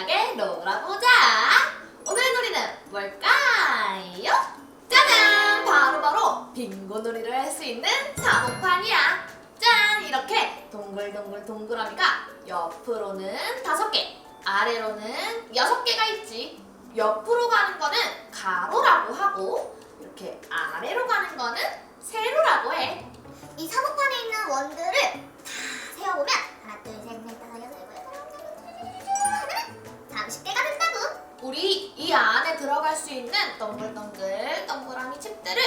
신나게 놀아보자. 오늘의 놀이는 뭘까요? 짜잔! 바로바로 빙고 놀이를 할 수 있는 사모판이야. 짠! 이렇게 동글동글 동그라미가 옆으로는 다섯 개, 아래로는 여섯 개가 있지. 옆으로 가는 거는 가로라고 하고 이렇게 아래로 가는 거는 세로라고 해. 이 사모판에 있는 원들을 다 세어보면 동글동글 동그라미 칩들을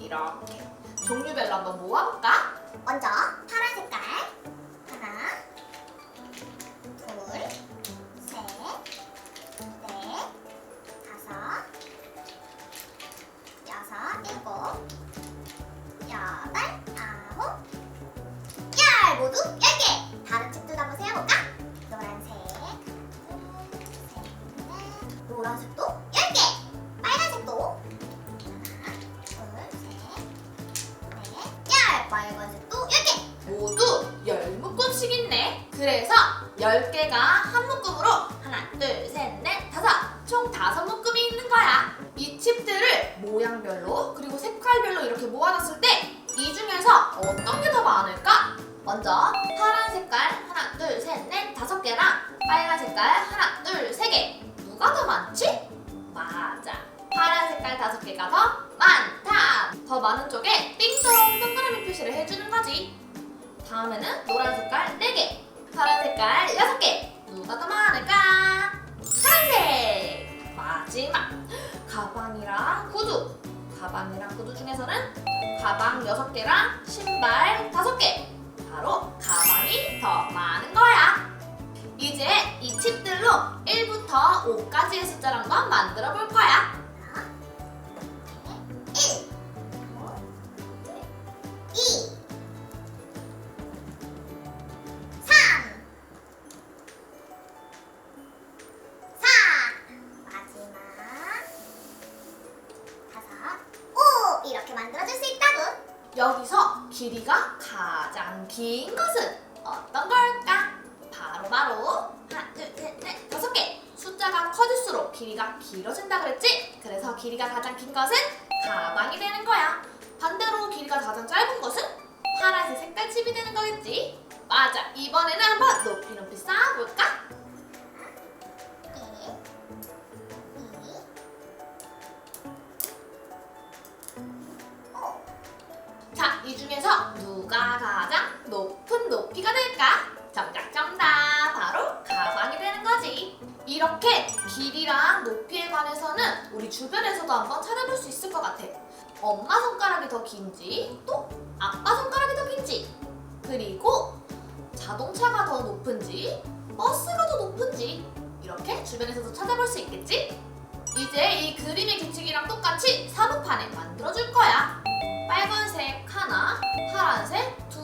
이렇게 종류별로 한번 모아볼까? 먼저 10개가 한 묶음으로 하나, 둘, 셋, 넷, 다섯 총 다섯 묶음이 있는 거야. 이 칩들을 모양별로 그리고 색깔별로 이렇게 모아놨을 때 이 중에서 어떤 게 더 많을까? 먼저 파란 색깔 하나, 둘, 셋, 넷, 다섯 개랑 빨간 색깔 하나, 둘, 세 개. 누가 더 많지? 맞아. 파란 색깔 다섯 개가 더 많다. 더 많은 쪽에 띵동 동그라미 표시를 해주는 거지. 다음에는 노란 색깔 4개, 파란 색깔 6개. 누가 더 많을까? 파란색! 마지막! 가방이랑 구두. 가방이랑 구두 중에서는 가방 6개랑 신발 5개. 바로 가방이 더 많은 거야. 이제 이 칩들로 1부터 5까지의 숫자를 한번 만들어 볼 거야. 만들어줄 수 있다고 여기서 길이가 가장 긴 것은 어떤 걸까? 바로 바로 하나, 둘, 셋, 넷, 다섯 개. 숫자가 커질수록 길이가 길어진다 그랬지? 그래서 길이가 가장 긴 것은 가방이 되는 거야. 반대로 길이가 가장 짧은 것은 파란색 색깔 칩이 되는 거겠지? 맞아. 이번에는 한번 높이 높이 쌓아볼까? 중에서 누가 가장 높은 높이가 될까? 정답 정답 바로 가방이 되는 거지. 이렇게 길이랑 높이에 관해서는 우리 주변에서도 한번 찾아볼 수 있을 것 같아. 엄마 손가락이 더 긴지, 또 아빠 손가락이 더 긴지, 그리고 자동차가 더 높은지, 버스가 더 높은지 이렇게 주변에서도 찾아볼 수 있겠지? 이제 이 그림의 규칙이랑 똑같이 사무판에 만들어줄 거야.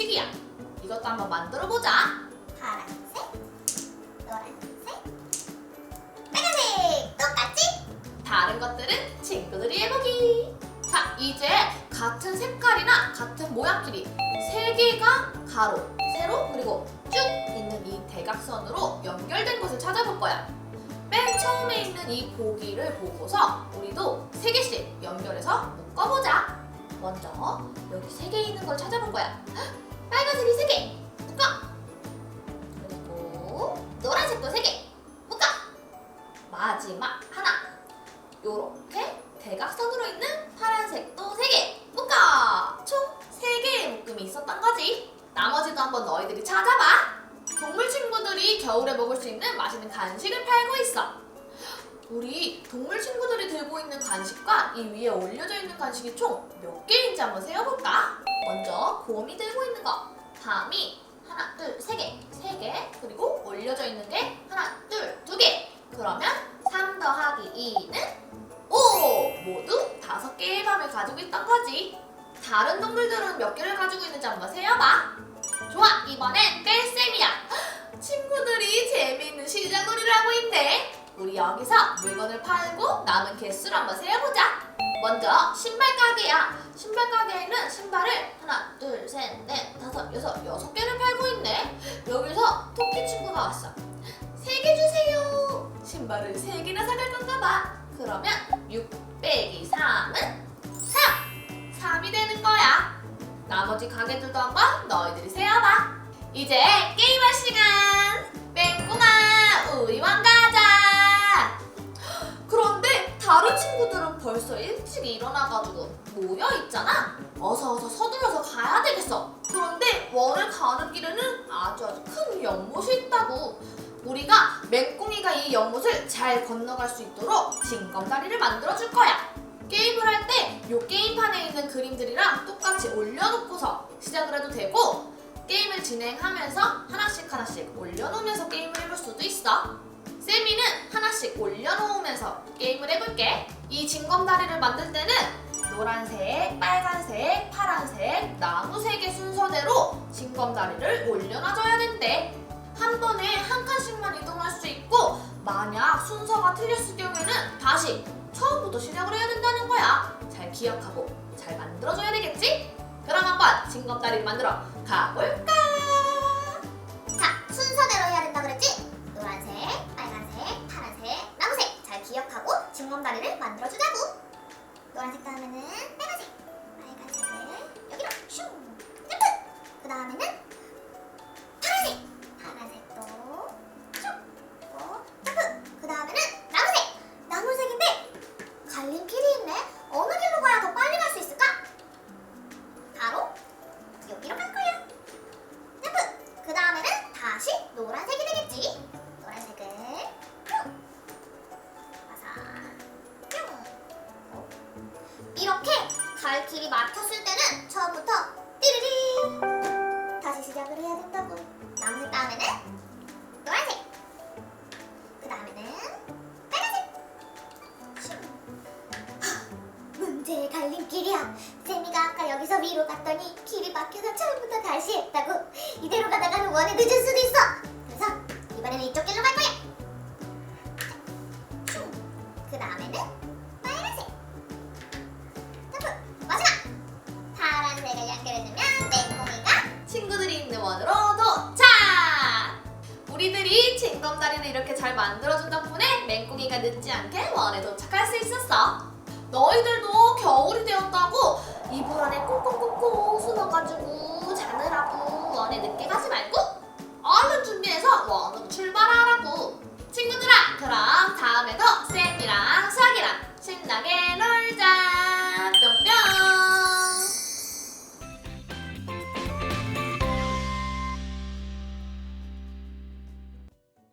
규칙이야. 이것도 한번 만들어 보자. 파란색 노란색 빨간색 똑같지? 다른 것들은 친구들이 해보기. 자, 이제 같은 색깔이나 같은 모양끼리 세 개가 가로, 세로, 그리고 쭉 있는 이 대각선으로 연결된 것을 찾아볼 거야. 맨 처음에 있는 이 보기를 보고서 우리도 세 개씩 연결해서 묶어보자. 먼저 여기 세 개 있는 걸 찾아볼 거야. 헉, 빨간색이 세 개, 묶어. 그리고 노란색도 세 개, 묶어. 마지막 하나. 요렇게 대각선으로 있는 파란색도 3개 묶어! 총 3개의 묶음이 있었던 거지. 나머지도 한번 너희들이 찾아봐. 동물 친구들이 겨울에 먹을 수 있는 맛있는 간식을 팔고 있어. 우리 동물 친구들이 들고 있는 간식과 이 위에 올려져 있는 간식이 총 몇 개인지 한번 세어볼까? 먼저 곰이 들고 있는 거. 밤이 하나, 둘, 세 개, 세 개. 그리고 올려져 있는 게 하나, 둘, 두 개. 그러면 3 더하기 2는 5! 모두 5개의 밤을 가지고 있던 거지. 다른 동물들은 몇 개를 가지고 있는지 한번 세어봐. 우리 여기서 물건을 팔고 남은 개수를 한번 세어보자. 먼저 신발 가게야. 신발 가게에는 신발을 하나, 둘, 셋, 넷, 다섯, 여섯, 여섯 개를 팔고 있네. 여기서 토끼 친구가 왔어. 세 개 주세요. 신발을 세 개나 사갈 건가 봐. 그러면 6 빼기 3은 3. 3이 되는 거야. 나머지 가게들도 한번 너희들이 세어봐. 이제 게임할 시간. 뺑꽁아, 우리 왕 가 친구들은 벌써 일찍 일어나가지고 모여 있잖아. 어서 어서 서둘러서 가야 되겠어. 그런데 원을 가는 길에는 아주 아주 큰 연못이 있다고. 우리가 맹꽁이가 이 연못을 잘 건너갈 수 있도록 징검다리를 만들어 줄 거야. 게임을 할때이 게임판에 있는 그림들이랑 똑같이 올려놓고서 시작을 해도 되고 게임을 진행하면서 하나씩 하나씩 올려놓으면서 게임을 해볼 수도 있어. 세미는 하나씩 올려놓으면서 게임을 해볼게. 이 징검다리를 만들 때는 노란색, 빨간색, 파란색, 나무색의 순서대로 징검다리를 올려놔줘야 된대. 한 번에 한 칸씩만 이동할 수 있고 만약 순서가 틀렸을 경우에는 다시 처음부터 시작을 해야 된다는 거야. 잘 기억하고 잘 만들어줘야 되겠지? 그럼 한번 징검다리를 만들어 가볼까? 자, 순서대로 징검다리를 만들어주자고. 노란색 다음에는 빨간색, 위로 갔더니 길이 막혀서 처음부터 다시 했다고. 이대로 가다가는 원에 늦을 수도 있어. 그래서 이번에는 이쪽 길로 갈 거야. 그 다음에는 빨간색. 점프 마지막. 파란색을 연결해주면 맹꽁이가 친구들이 있는 원으로 도착! 우리들이 징검다리를 이렇게 잘 만들어준 덕분에 맹꽁이가 늦지 않게 원에 도착할 수 있었어. 너희들도 겨울이 되었다고 이불 안에 꽁꽁꽁꽁 숨어가지고 자느라고 원에 늦게 가지 말고 얼른 준비해서 뭐 원으로